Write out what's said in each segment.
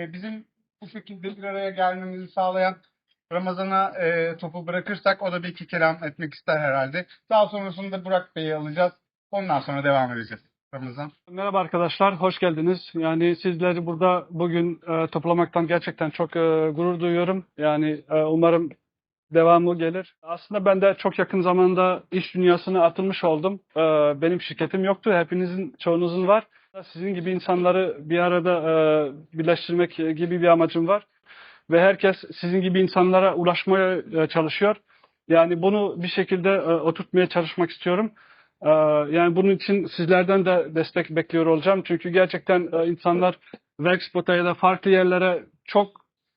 Ee, bizim bu şekilde bir araya gelmemizi sağlayan Ramazan'a e, topu bırakırsak o da bir iki kelam etmek ister herhalde. Daha sonrasında Burak Bey'i alacağız. Ondan sonra devam edeceğiz. Ramazan. Merhaba arkadaşlar, hoş geldiniz. Yani sizleri burada bugün e, toplamaktan gerçekten çok e, gurur duyuyorum. Yani e, umarım devamı gelir. Aslında ben de çok yakın zamanda iş dünyasına atılmış oldum. E, benim şirketim yoktu, hepinizin, çoğunuzun var. Sizin gibi insanları bir arada e, birleştirmek gibi bir amacım var. Ve herkes sizin gibi insanlara ulaşmaya e, çalışıyor. Yani bunu bir şekilde e, oturtmaya çalışmak istiyorum. Ee, Yani bunun için sizlerden de destek bekliyor olacağım. Çünkü gerçekten e, insanlar Workspot'a ya da farklı yerlere çok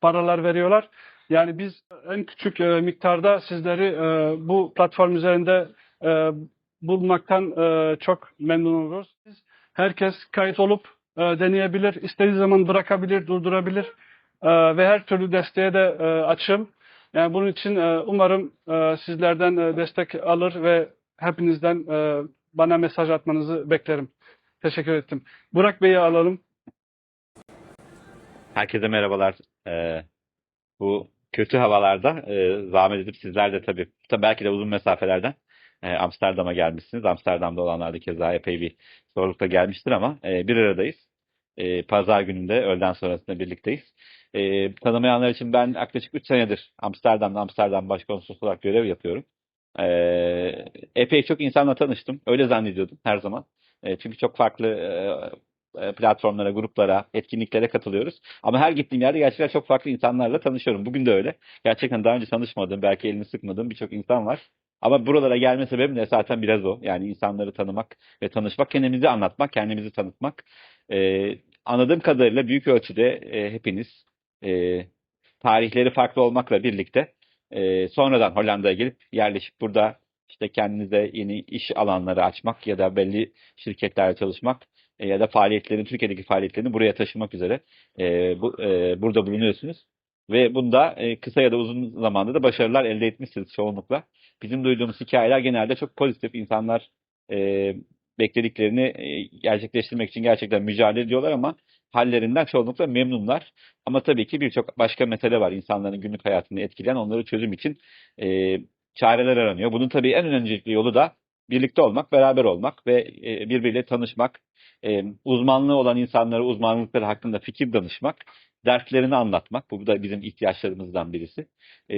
paralar veriyorlar. Yani biz en küçük e, miktarda sizleri e, bu platform üzerinde e, bulmaktan e, çok memnun oluruz. Herkes kayıt olup e, deneyebilir, istediği zaman bırakabilir, durdurabilir E, ve her türlü desteğe de e, açığım. Yani bunun için e, umarım e, sizlerden e, destek alır ve hepinizden e, bana mesaj atmanızı beklerim. Teşekkür ettim. Burak Bey'i alalım. Herkese merhabalar. Ee, bu kötü havalarda e, zahmet edip sizler de tabii, tabii belki de uzun mesafelerden e, Amsterdam'a gelmişsiniz. Amsterdam'da olanlar da keza epey bir zorlukla gelmiştir ama e, bir aradayız. E, Pazar gününde öğleden sonrasında birlikteyiz. Tanımayanlar için ben yaklaşık 3 senedir Amsterdam'da Amsterdam Başkonsolosu olarak görev yapıyorum. Epey çok insanla tanıştım. Öyle zannediyordum her zaman. Çünkü çok farklı platformlara, gruplara, etkinliklere katılıyoruz. Ama her gittiğim yerde gerçekten çok farklı insanlarla tanışıyorum. Bugün de öyle. Gerçekten daha önce tanışmadığım, belki elini sıkmadığım birçok insan var. Ama buralara gelme sebebim de zaten biraz o. Yani insanları tanımak ve tanışmak, kendimizi anlatmak, kendimizi tanıtmak. Ee, anladığım kadarıyla büyük ölçüde e, hepiniz e, tarihleri farklı olmakla birlikte e, sonradan Hollanda'ya gelip yerleşip burada işte kendinize yeni iş alanları açmak ya da belli şirketlerde çalışmak e, ya da faaliyetlerin Türkiye'deki faaliyetlerini buraya taşımak üzere e, bu, e, burada bulunuyorsunuz. Ve bunda e, kısa ya da uzun zamanda da başarılar elde etmişsiniz çoğunlukla. Bizim duyduğumuz hikayeler genelde çok pozitif. İnsanlar e, beklediklerini e, gerçekleştirmek için gerçekten mücadele ediyorlar ama hallerinden çoğunlukla memnunlar. Ama tabii ki birçok başka mesele var. İnsanların günlük hayatını etkileyen onları çözüm için e, çareler aranıyor. Bunun tabii en öncelikli yolu da birlikte olmak, beraber olmak ve e, birbiriyle tanışmak, e, uzmanlığı olan insanlara uzmanlıkları hakkında fikir danışmak, dertlerini anlatmak. Bu da bizim ihtiyaçlarımızdan birisi. E,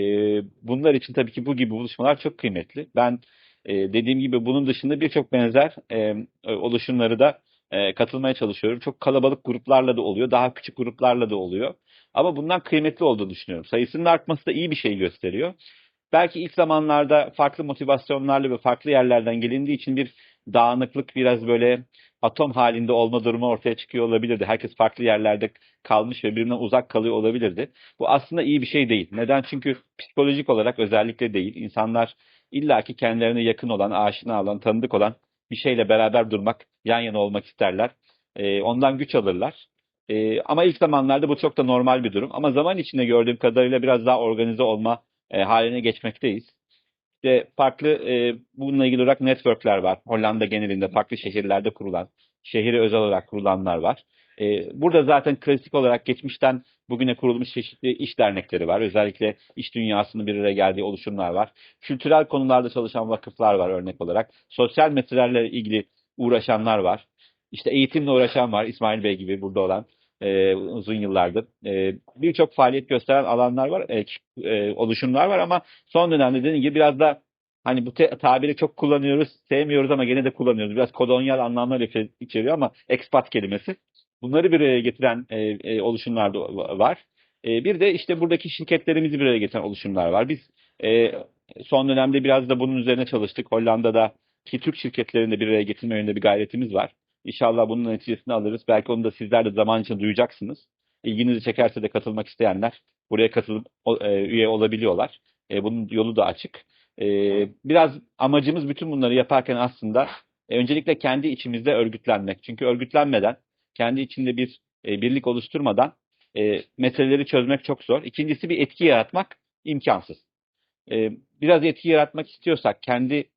bunlar için tabii ki bu gibi buluşmalar çok kıymetli. Ben e, dediğim gibi bunun dışında birçok benzer e, oluşumları da e, katılmaya çalışıyorum. Çok kalabalık gruplarla da oluyor, daha küçük gruplarla da oluyor. Ama bundan kıymetli olduğunu düşünüyorum. Sayısının artması da iyi bir şey gösteriyor. Belki ilk zamanlarda farklı motivasyonlarla ve farklı yerlerden gelindiği için bir dağınıklık, biraz böyle atom halinde olma durumu ortaya çıkıyor olabilirdi. Herkes farklı yerlerde kalmış ve birbirinden uzak kalıyor olabilirdi. Bu aslında iyi bir şey değil. Neden? Çünkü psikolojik olarak özellikle değil. İnsanlar illaki kendilerine yakın olan, aşina olan, tanıdık olan bir şeyle beraber durmak, yan yana olmak isterler. Ee, ondan güç alırlar. Ee, ama ilk zamanlarda bu çok da normal bir durum. Ama zaman içinde gördüğüm kadarıyla biraz daha organize olma e, haline geçmekteyiz. İşte farklı e, bununla ilgili olarak networkler var. Hollanda genelinde farklı şehirlerde kurulan, şehire özel olarak kurulanlar var. E, burada zaten klasik olarak geçmişten bugüne kurulmuş çeşitli iş dernekleri var. Özellikle iş dünyasının bir araya geldiği oluşumlar var. Kültürel konularda çalışan vakıflar var örnek olarak. Sosyal meselelerle ilgili uğraşanlar var. İşte eğitimle uğraşan var. İsmail Bey gibi burada olan e, uzun yıllardır. E, Birçok faaliyet gösteren alanlar var, e, e, oluşumlar var ama son dönemde dediğim gibi biraz da hani bu te- tabiri çok kullanıyoruz, sevmiyoruz ama gene de kullanıyoruz. Biraz kolonyal anlamlar içeriyor ama expat kelimesi. Bunları bir araya getiren e, e, oluşumlar da var. E, bir de işte buradaki şirketlerimizi bir araya getiren oluşumlar var. Biz e, son dönemde biraz da bunun üzerine çalıştık. Hollanda'da ki Türk şirketlerini de bir araya getirme yönünde bir gayretimiz var. İnşallah bunun neticesini alırız. Belki onu da sizler de zaman için duyacaksınız. İlginizi çekerse de katılmak isteyenler buraya katılıp e, üye olabiliyorlar. E, bunun yolu da açık. E, biraz amacımız bütün bunları yaparken aslında e, öncelikle kendi içimizde örgütlenmek. Çünkü örgütlenmeden, kendi içinde bir e, birlik oluşturmadan e, meseleleri çözmek çok zor. İkincisi bir etki yaratmak imkansız. E, biraz etki yaratmak istiyorsak kendi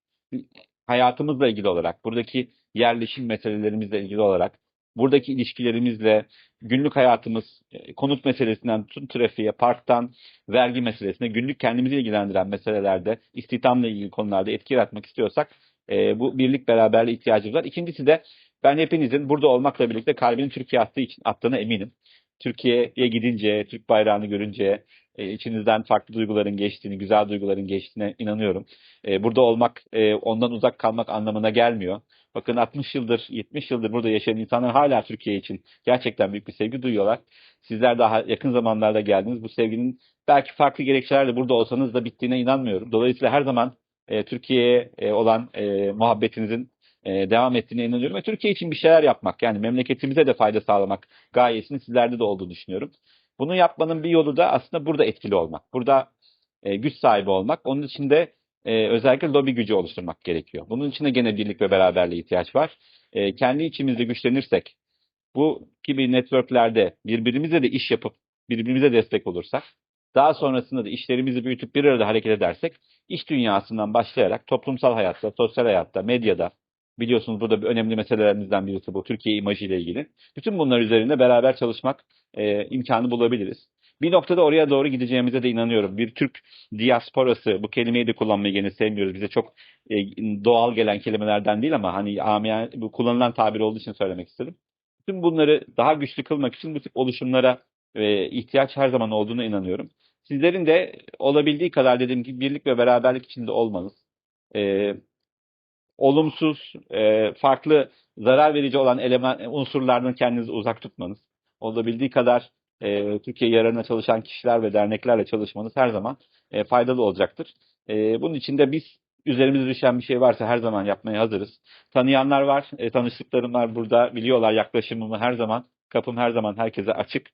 hayatımızla ilgili olarak, buradaki yerleşim meselelerimizle ilgili olarak buradaki ilişkilerimizle günlük hayatımız, e, konut meselesinden tutun trafiğe, parktan, vergi meselesine, günlük kendimizi ilgilendiren meselelerde, istihdamla ilgili konularda etki yaratmak istiyorsak e, bu birlik beraberliğe ihtiyacımız var. İkincisi de ben hepinizin burada olmakla birlikte kalbinin Türkiye attığı için attığına eminim. Türkiye'ye gidince, Türk bayrağını görünce e, içinizden farklı duyguların geçtiğini, güzel duyguların geçtiğine inanıyorum. E, burada olmak, e, ondan uzak kalmak anlamına gelmiyor. Bakın 60 yıldır, 70 yıldır burada yaşayan insanlar hala Türkiye için gerçekten büyük bir sevgi duyuyorlar. Sizler daha yakın zamanlarda geldiniz. Bu sevginin belki farklı gerekçelerle burada olsanız da bittiğine inanmıyorum. Dolayısıyla her zaman e, Türkiye'ye e, olan e, muhabbetinizin e, devam ettiğine inanıyorum ve Türkiye için bir şeyler yapmak yani memleketimize de fayda sağlamak gayesinin sizlerde de olduğunu düşünüyorum. Bunu yapmanın bir yolu da aslında burada etkili olmak. Burada e, güç sahibi olmak. Onun için de e, özellikle lobi gücü oluşturmak gerekiyor. Bunun için de gene birlik ve beraberliğe ihtiyaç var. E, kendi içimizde güçlenirsek, bu gibi networklerde birbirimizle de iş yapıp birbirimize destek olursak, daha sonrasında da işlerimizi büyütüp bir arada hareket edersek, iş dünyasından başlayarak toplumsal hayatta, sosyal hayatta, medyada, biliyorsunuz burada bir önemli meselelerimizden birisi bu Türkiye imajı ile ilgili. Bütün bunlar üzerinde beraber çalışmak e, imkanı bulabiliriz. Bir noktada oraya doğru gideceğimize de inanıyorum. Bir Türk diasporası, bu kelimeyi de kullanmayı gene sevmiyoruz. Bize çok e, doğal gelen kelimelerden değil ama hani amiyen, bu kullanılan tabir olduğu için söylemek istedim. Bütün bunları daha güçlü kılmak için bu tip oluşumlara e, ihtiyaç her zaman olduğuna inanıyorum. Sizlerin de olabildiği kadar dediğim gibi birlik ve beraberlik içinde olmanız, e, olumsuz, e, farklı zarar verici olan eleman unsurlardan kendinizi uzak tutmanız, olabildiği kadar e, Türkiye yararına çalışan kişiler ve derneklerle çalışmanız her zaman e, faydalı olacaktır. E, bunun için de biz üzerimize düşen bir şey varsa her zaman yapmaya hazırız. Tanıyanlar var, e, tanıştıklarım var burada biliyorlar yaklaşımımı her zaman, kapım her zaman herkese açık.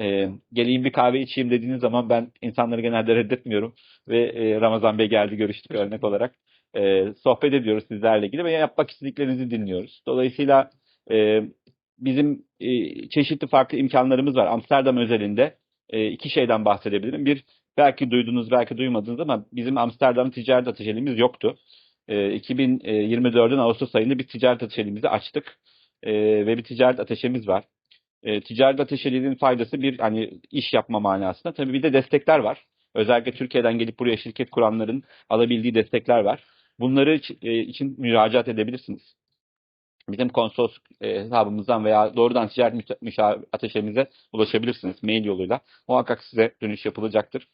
E, geleyim bir kahve içeyim dediğiniz zaman ben insanları genelde reddetmiyorum ve e, Ramazan Bey geldi görüştük örnek olarak. E, sohbet ediyoruz sizlerle ilgili ve yapmak istediklerinizi dinliyoruz. Dolayısıyla e, bizim e, çeşitli farklı imkanlarımız var. Amsterdam özelinde e, iki şeyden bahsedebilirim. Bir, belki duydunuz, belki duymadınız ama bizim Amsterdam ticaret ateşelimiz yoktu. E, 2024'ün Ağustos ayında bir ticaret ateşelimizi açtık E, ve bir ticaret ateşemiz var. E, ticaret ateşeliğinin faydası bir hani iş yapma manasında. Tabii bir de destekler var. Özellikle Türkiye'den gelip buraya şirket kuranların alabildiği destekler var. Bunları e, için müracaat edebilirsiniz bizim konsolos e, hesabımızdan veya doğrudan ticaret müşavir ateşemize ulaşabilirsiniz mail yoluyla. Muhakkak size dönüş yapılacaktır.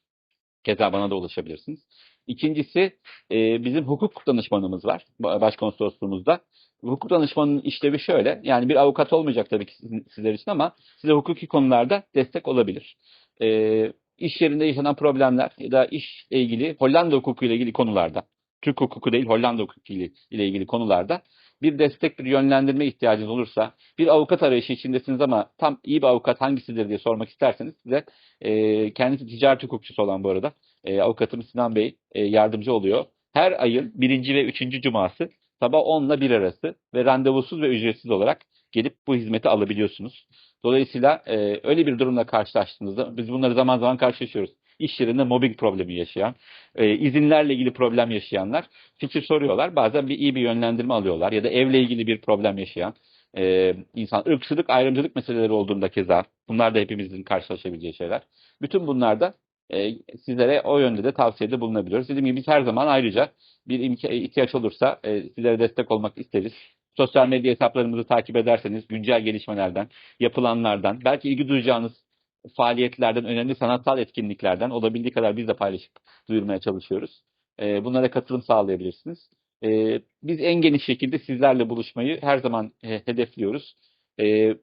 Keza bana da ulaşabilirsiniz. İkincisi e, bizim hukuk danışmanımız var ba- başkonsolosluğumuzda. Hukuk danışmanının işlevi şöyle. Yani bir avukat olmayacak tabii ki sizler için ama size hukuki konularda destek olabilir. E, iş yerinde yaşanan problemler ya da işle ilgili Hollanda hukuku ile ilgili konularda, Türk hukuku değil Hollanda hukuku ile ilgili konularda bir destek, bir yönlendirme ihtiyacınız olursa, bir avukat arayışı içindesiniz ama tam iyi bir avukat hangisidir diye sormak isterseniz size e, kendisi ticaret hukukçusu olan bu arada e, avukatım Sinan Bey e, yardımcı oluyor. Her ayın birinci ve üçüncü cuması sabah 10 ile 1 arası ve randevusuz ve ücretsiz olarak gelip bu hizmeti alabiliyorsunuz. Dolayısıyla e, öyle bir durumla karşılaştığınızda biz bunları zaman zaman karşılaşıyoruz. İş yerinde mobbing problemi yaşayan, e, izinlerle ilgili problem yaşayanlar fikir soruyorlar. Bazen bir iyi bir yönlendirme alıyorlar ya da evle ilgili bir problem yaşayan e, insan, ırkçılık, ayrımcılık meseleleri olduğunda keza bunlar da hepimizin karşılaşabileceği şeyler. Bütün bunlarda e, sizlere o yönde de tavsiyede bulunabiliyoruz. Dediğim gibi biz her zaman ayrıca bir ihtiyaç olursa e, sizlere destek olmak isteriz. Sosyal medya hesaplarımızı takip ederseniz güncel gelişmelerden, yapılanlardan, belki ilgi duyacağınız faaliyetlerden, önemli sanatsal etkinliklerden olabildiği kadar biz de paylaşıp duyurmaya çalışıyoruz. E, bunlara katılım sağlayabilirsiniz. E, biz en geniş şekilde sizlerle buluşmayı her zaman e, hedefliyoruz. E,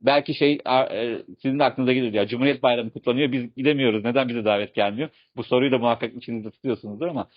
belki şey e, sizin de aklınıza gelir ya Cumhuriyet Bayramı kutlanıyor biz gidemiyoruz neden bize davet gelmiyor? Bu soruyu da muhakkak içinizde tutuyorsunuzdur ama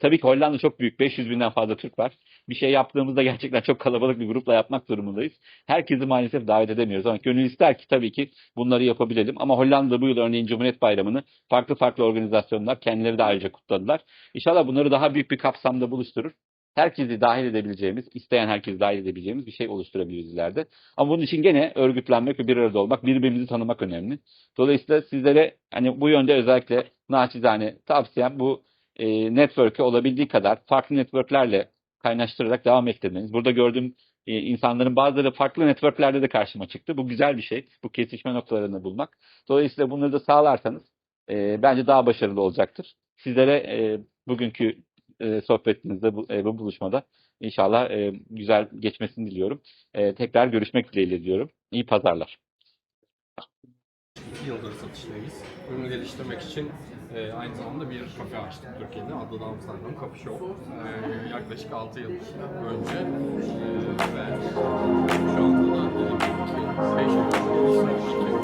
tabii ki Hollanda çok büyük 500 binden fazla Türk var. Bir şey yaptığımızda gerçekten çok kalabalık bir grupla yapmak durumundayız. Herkesi maalesef davet edemiyoruz ama gönül ister ki tabii ki bunları yapabilelim. Ama Hollanda bu yıl örneğin Cumhuriyet Bayramı'nı farklı farklı organizasyonlar kendileri de ayrıca kutladılar. İnşallah bunları daha büyük bir kapsamda buluşturur. Herkesi dahil edebileceğimiz, isteyen herkesi dahil edebileceğimiz bir şey oluşturabiliriz ileride. Ama bunun için gene örgütlenmek ve bir arada olmak, birbirimizi tanımak önemli. Dolayısıyla sizlere hani bu yönde özellikle naçizane tavsiyem bu e, network'e olabildiği kadar farklı network'lerle kaynaştırarak devam ettirmeniz. Burada gördüğüm e, insanların bazıları farklı networklerde de karşıma çıktı. Bu güzel bir şey. Bu kesişme noktalarını bulmak. Dolayısıyla bunları da sağlarsanız e, bence daha başarılı olacaktır. Sizlere e, bugünkü e, sohbetinizde, bu, e, bu buluşmada inşallah e, güzel geçmesini diliyorum. E, tekrar görüşmek dileğiyle diyorum. İyi pazarlar. İki yıldır satıştayız. Ürünü geliştirmek için e, aynı zamanda bir kafe açtık Türkiye'de. Adı da Amsterdam Coffee Shop. E, yaklaşık 6 yıl önce e, ve şu anda da dediğim gibi 5 yıl önce.